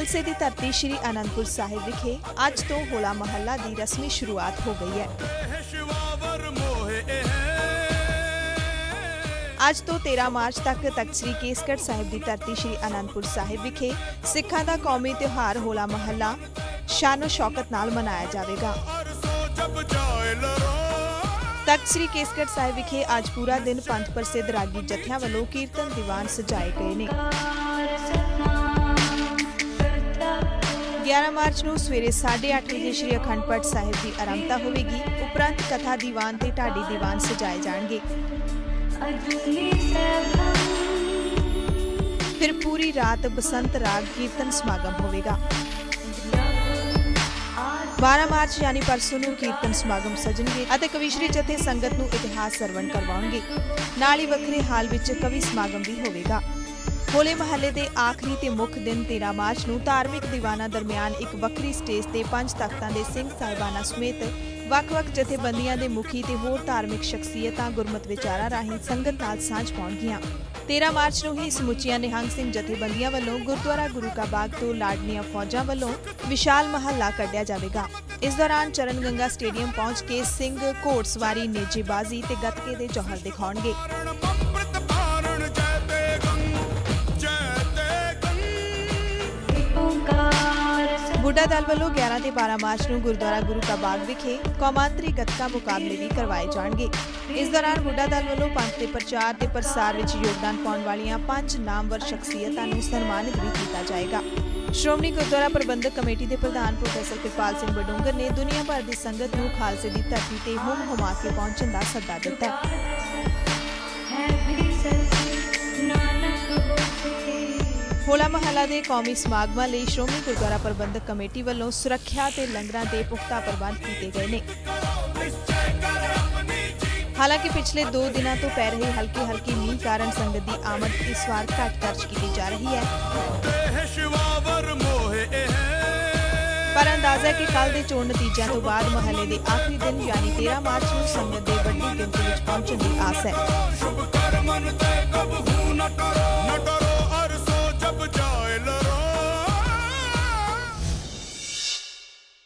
ਖਾਲਸੇ ਦੀ ਧਰਤੀ ਸ੍ਰੀ ਅਨੰਦਪੁਰ ਸਾਹਿਬ ਵਿਖੇ ਅੱਜ ਤੋਂ ਹੋਲਾ ਮਹੱਲਾ ਦੀ ਰਸਮੀ ਸ਼ੁਰੂਆਤ ਹੋ ਗਈ ਹੈ। ਅੱਜ ਤੋਂ 13 ਮਾਰਚ ਤੱਕ ਤਖਤ ਸ੍ਰੀ ਕੇਸਗੜ੍ਹ ਸਾਹਿਬ ਦੀ ਧਰਤੀ ਸ੍ਰੀ ਅਨੰਦਪੁਰ ਸਾਹਿਬ ਵਿਖੇ ਸਿੱਖਾਂ ਦਾ ਕੌਮੀ ਤਿਉਹਾਰ ਹੋਲਾ ਮਹੱਲਾ ਸ਼ਾਨੋ ਸ਼ੌਕਤ ਨਾਲ ਮਨਾਇਆ ਜਾਵੇਗਾ। ਤਖਤ ਸ੍ਰੀ ਕੇਸਗੜ੍ਹ ਸਾਹਿਬ ਵਿਖੇ ਅੱਜ ਪੂਰਾ ਦਿਨ ਪੰਥ ਪ੍ਰਸਿੱਧ ਰਾਗੀ ਜਥਿਆਂ ਵੱਲੋਂ ਕੀਰਤਨ ਦੀਵਾਨ ਸਜਾਏ ਗਏ ਨੇ। 11 ਮਾਰਚ ਨੂੰ ਸਵੇਰੇ 8:30 ਵਜੇ ਸ੍ਰੀ ਅਖੰਡ ਪਾਠ ਸਾਹਿਬ ਦੀ ਆਰੰਭਤਾ ਹੋਵੇਗੀ। ਉਪਰੰਤ ਕਥਾ ਦੀਵਾਨ ਤੇ ਢਾਡੀ ਦੀਵਾਨ ਸਜਾਏ ਜਾਣਗੇ। ਫਿਰ ਪੂਰੀ ਰਾਤ ਬਸੰਤ ਰਾਗ ਕੀਰਤਨ ਸਮਾਗਮ ਹੋਵੇਗਾ। 12 ਮਾਰਚ ਯਾਨੀ ਪਰਸੋਂ ਨੂੰ ਕੀਰਤਨ ਸਮਾਗਮ ਸਜਣਗੇ ਅਤੇ ਕਵੀਸ਼ਰੀ ਜਥੇ ਸੰਗਤ ਨੂੰ ਇਤਿਹਾਸ ਸਰਵਣ ਕਰਵਾਉਣਗੇ। ਨਾਲ ਹੀ ਵੱਖਰੇ ਹਾਲ ਵਿੱਚ ਕਵੀ ਸਮਾਗਮ ਵੀ ਹੋਵੇਗਾ। ਹੋਲੇ ਮਹੱਲੇ ਦੇ ਆਖਰੀ ਤੇ ਮੁੱਖ ਦਿਨ 13 ਮਾਰਚ ਨੂੰ ਧਾਰਮਿਕ ਦੀਵਾਨਾਂ ਦਰਮਿਆਨ ਇੱਕ ਵੱਖਰੀ ਸਟੇਜ ਤੇ ਪੰਜ ਤਖਤਾਂ ਦੇ ਸਿੰਘ ਸਾਹਿਬਾਨਾਂ ਸਮੇਤ ਵੱਖ-ਵੱਖ ਜਥੇਬੰਦੀਆਂ ਦੇ ਮੁਖੀ ਤੇ ਹੋਰ ਧਾਰਮਿਕ ਸ਼ਖਸੀਅਤਾਂ ਗੁਰਮਤ ਵਿਚਾਰਾਂ ਰਾਹੀਂ ਸੰਗਤ ਨਾਲ ਸਾਂਝ ਪਾਉਣਗੀਆਂ 13 ਮਾਰਚ ਨੂੰ ਹੀ ਸਮੁੱਚੀਆਂ ਨਿਹੰਗ ਸਿੰਘ ਜਥੇਬੰਦੀਆਂ ਵੱਲੋਂ ਗੁਰਦੁਆਰਾ ਗੁਰੂ ਕਾ ਬਾਗ ਤੋਂ ਲਾਡਨੀਆਂ ਫੌਜਾਂ ਵੱਲੋਂ ਵਿਸ਼ਾਲ ਮਹੱਲਾ ਕੱਢਿਆ ਜਾਵੇਗਾ। ਇਸ ਦੌਰਾਨ ਚਰਨ ਗੰਗਾ ਸਟੇਡੀਅਮ ਪਹੁੰਚ ਕੇ ਸਿੰਘ ਘੋੜਸਵਾਰੀ ਨੇਜੇਬਾਜ਼ੀ ਤੇ ਗੱਤਕੇ ਦੇ ਜੌਹਰ ਦਿਖਾਉਣਗੇ। ਬੁੱਢਾ ਦਲ ਵੱਲੋਂ 11 ਤੇ 12 ਮਾਰਚ ਨੂੰ ਗੁਰਦੁਆਰਾ ਗੁਰੂ ਕਾ ਬਾਗ ਵਿਖੇ ਕੌਮਾਂਤਰੀ ਗੱਤਕਾ ਮੁਕਾਬਲੇ ਵੀ ਕਰਵਾਏ ਜਾਣਗੇ। ਇਸ ਦੌਰਾਨ ਬੁੱਢਾ ਦਲ ਵੱਲੋਂ ਪੰਥ ਦੇ ਪ੍ਰਚਾਰ ਤੇ ਪ੍ਰਸਾਰ ਵਿੱਚ ਯੋਗਦਾਨ ਪਾਉਣ ਵਾਲੀਆਂ ਪੰਜ ਨਾਮਵਰ ਸ਼ਖਸੀਅਤਾਂ ਨੂੰ ਸਨਮਾਨਿਤ ਵੀ ਕੀਤਾ ਜਾਏਗਾ। ਸ਼੍ਰੋਮਣੀ ਗੁਰਦੁਆਰਾ ਪ੍ਰਬੰਧਕ ਕਮੇਟੀ ਦੇ ਪ੍ਰਧਾਨ ਪ੍ਰੋਫੈਸਰ ਕਿਰਪਾਲ ਸਿੰਘ ਬਡੂੰਗਰ ਨੇ ਦੁਨੀਆ ਭਰ ਦੀ ਸੰਗਤ ਨੂੰ ਖਾਲਸੇ ਦੀ ਧਰਤੀ ਤੇ ਹੁਮ ਹੁਮਾ ਕੇ ਪਹੁੰਚਣ ਦਾ ਸੱਦਾ ਦਿੱਤਾ। ਹੋਲਾ ਮਹੱਲਾ ਦੇ ਕੌਮੀ ਸਮਾਗਮਾਂ ਲਈ ਸ਼੍ਰੋਮਣੀ ਗੁਰਦੁਆਰਾ ਪ੍ਰਬੰਧਕ ਕਮੇਟੀ ਵੱਲੋਂ ਸੁਰੱਖਿਆ ਤੇ ਲੰਗਰਾਂ ਦੇ ਪੁਖਤਾ ਪ੍ਰਬੰਧ ਕੀਤੇ ਗਏ ਨੇ। ਹਾਲਾਂਕਿ ਪਿਛਲੇ 2 ਦਿਨਾਂ ਤੋਂ ਪੈ ਰਹੇ ਹਲਕੀ ਹਲਕੀ ਮੀਂਹ ਕਾਰਨ ਸੰਗਤ ਦੀ ਆਮਦ ਇਸ ਵਾਰ ਘੱਟ ਦਰਜ ਕੀਤੀ ਜਾ ਰਹੀ ਹੈ। ਪਰ ਅੰਦਾਜ਼ਾ ਹੈ ਕਿ ਕੱਲ ਦੇ ਚੋਣ ਨਤੀਜਿਆਂ ਤੋਂ ਬਾਅਦ ਮਹੱਲੇ ਦੇ ਆਖਰੀ ਦਿਨ, ਯਾਨੀ 13 ਮਾਰਚ ਨੂੰ ਸੰਗਤ ਦੇ ਵੱਡੀ ਗਿਣਤੀ ਵਿੱਚ ਪਹੁੰਚਣ ਦੀ ਆਸ ਹੈ।